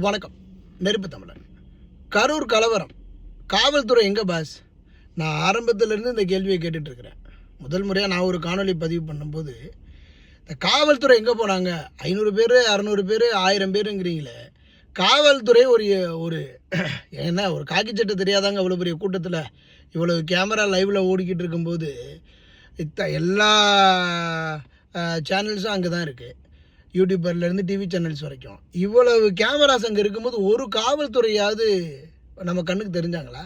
வணக்கம். நெருப்பு தமிழன். கரூர் கலவரம். காவல்துறை எங்கே பாஸ் நான் ஆரம்பத்திலேருந்து இந்த கேள்வியை கேட்டுட்ருக்கிறேன். முதல் முறையாக நான் ஒரு காணொளி பதிவு பண்ணும்போது இந்த காவல்துறை எங்கே போனாங்க? ஐநூறு பேர் அறநூறு பேர் ஆயிரம் பேருங்கிறீங்களே. காவல்துறை ஒரு ஒரு என்ன ஒரு காக்கி சட்டை தெரியாதாங்க அவ்வளோ பெரிய கூட்டத்தில்? இவ்வளோ கேமரா லைவில் ஓடிக்கிட்டு இருக்கும்போது இத்த எல்லா சேனல்ஸும் அங்கே தான் இருக்குது யூடியூபர்லேருந்து டிவி சேனல்ஸ் வரைக்கும். இவ்வளவு கேமராஸ் அங்கே இருக்கும்போது ஒரு காவல்துறையாவது நம்ம கண்ணுக்கு தெரிஞ்சாங்களா?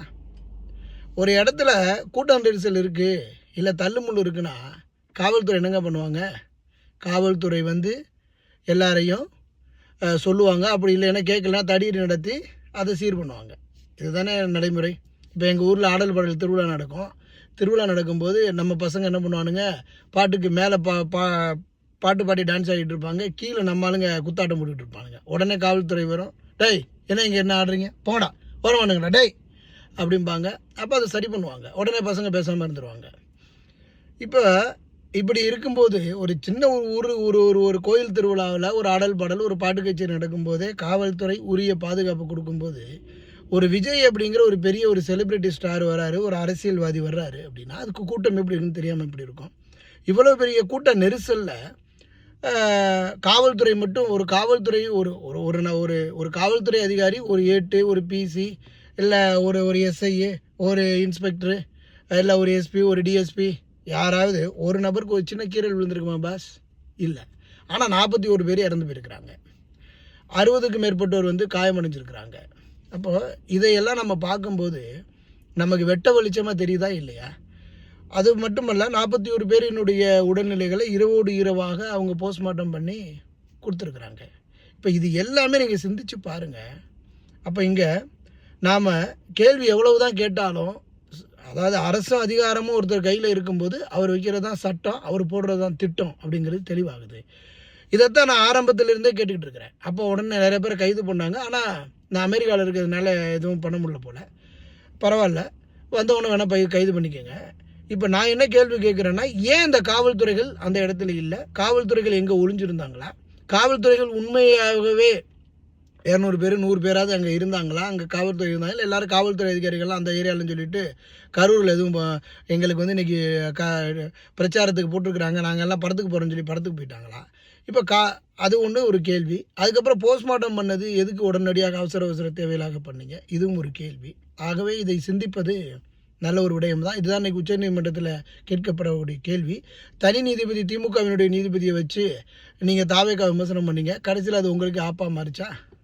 ஒரு இடத்துல கூட்டம் நெரிசல் இருக்குது இல்லை தள்ளுமுள்ளு இருக்குன்னா காவல்துறை என்னங்க பண்ணுவாங்க? காவல்துறை வந்து எல்லாரையும் சொல்லுவாங்க. அப்படி இல்லைன்னா கேட்கலன்னா தடியடி நடத்தி அதை சீர் பண்ணுவாங்க. இதுதானே நடைமுறை. இப்போ எங்கள் ஊரில் ஆடல் பாடல் திருவிழா நடக்கும். திருவிழா நடக்கும்போது நம்ம பசங்க என்ன பண்ணுவானுங்க? பாட்டுக்கு மேலே பா பா பாட்டு பாடி டான்ஸ் ஆடிட்டு இருப்பாங்க. கீழே நம்ம ஆளுங்க குத்தாட்டம் போட்டுட்டு இருப்பானுங்க. உடனே காவல்துறை வரும். டேய் என்ன இங்கே என்ன ஆடுறீங்க? போடா. வருவானுங்கடா டேய். அப்படிம்பாங்க. அப்போ அதை சரி பண்ணுவாங்க. உடனே பசங்க பேசாமல் இருந்துருவாங்க. இப்போ இப்படி இருக்கும்போது ஒரு சின்ன ஒரு ஊர் ஒரு ஒரு ஒரு கோயில் திருவிழாவில் ஒரு ஆடல் பாடல் ஒரு பாட்டு கச்சேரி நடக்கும்போதே காவல்துறை உரிய பாதுகாப்பு கொடுக்கும்போது ஒரு விஜய் அப்படிங்கிற ஒரு பெரிய ஒரு செலிபிரிட்டி ஸ்டார் வராரு ஒரு அரசியல்வாதி வர்றாரு அப்படின்னா அதுக்கு கூட்டம் எப்படி இருக்குன்னு தெரியாமல் எப்படி இருக்கும். இவ்வளோ பெரிய கூட்ட நெரிசலில் காவல்துறை மட்டும் ஒரு காவல்துறை ஒரு ஒரு ஒரு ஒரு ஒரு காவல்துறை அதிகாரி ஒரு ஏட்டு ஒரு பிசி இல்லை ஒரு ஒரு எஸ்ஐ ஒரு இன்ஸ்பெக்டரு இல்லை ஒரு எஸ்பி ஒரு டிஎஸ்பி யாராவது ஒரு நபருக்கு ஒரு சின்ன கீரல் விழுந்திருக்குமா பாஸ்? இல்லை. ஆனால் நாற்பத்தி ஒரு பேர் இறந்து போயிருக்கிறாங்க. அறுபதுக்கு மேற்பட்டோர் வந்து காயமடைஞ்சிருக்கிறாங்க. அப்போது இதையெல்லாம் நம்ம பார்க்கும்போது நமக்கு வெட்ட வெளிச்சமாக தெரியுதா இல்லையா? அது மட்டுமல்ல நாற்பத்தி ஒரு பேரினுடைய உடல்நிலைகளை இரவோடு இரவாக அவங்க போஸ்ட்மார்ட்டம் பண்ணி கொடுத்துருக்குறாங்க. இப்போ இது எல்லாமே நீங்கள் சிந்திச்சு பாருங்கள் அப்போ இங்கே நாம் கேள்வி எவ்வளவு தான் கேட்டாலும் அதாவது அரசும் அதிகாரமும் ஒருத்தர் கையில் இருக்கும்போது அவர் வைக்கிறது தான் சட்டம் அவர் போடுறது தான் திட்டம் அப்படிங்கிறது தெளிவாகுது. இதைத்தான் நான் ஆரம்பத்திலிருந்தே கேட்டுக்கிட்டு இருக்கிறேன். அப்போ உடனே நிறைய பேர் கைது பண்ணாங்க. ஆனால் நான் அமெரிக்காவில் இருக்கிறதுனால எதுவும் பண்ண முடியல போல். பரவாயில்ல. வந்தவொன்னே வேணால் பை கைது பண்ணிக்கோங்க. இப்போ நான் என்ன கேள்வி கேட்குறேன்னா ஏன் இந்த காவல்துறைகள் அந்த இடத்துல இல்லை? காவல்துறைகள் எங்கே ஒளிஞ்சிருந்தாங்களா? காவல்துறைகள் உண்மையாகவே இரநூறு பேர் நூறு பேராவது அங்கே இருந்தாங்களா? அங்கே காவல்துறை இருந்தாங்க இல்லை எல்லாரும் காவல்துறை அதிகாரிகள்லாம் அந்த ஏரியாவிலன்னு சொல்லிட்டு கரூரில் எதுவும் ப- எங்களுக்கு வந்து இன்றைக்கி க பிரச்சாரத்துக்கு போட்டிருக்கிறாங்க. நாங்கள் எல்லாம் படத்துக்கு போகிறோம்னு சொல்லி படத்துக்கு போயிட்டாங்களா? இப்போ கா அது ஒன்று ஒரு கேள்வி. அதுக்கப்புறம் போஸ்ட்மார்ட்டம் பண்ணது எதுக்கு உடனடியாக அவசர அவசர தேவையிலாக பண்ணீங்க? இதுவும் ஒரு கேள்வி. ஆகவே இதை சிந்திப்பது நல்ல ஒரு விடயம் தான் இதுதான் இன்னைக்கு உச்சநீதிமன்றத்தில் கேட்கப்படக்கூடிய கேள்வி. தனி நீதிபதி திமுகவினுடைய நீதிபதியை வச்சு நீங்கள் தாவேக்கா விமர்சனம் பண்ணீங்க. கடைசியில் அது உங்களுக்கு ஆப்பா மாறிச்சா?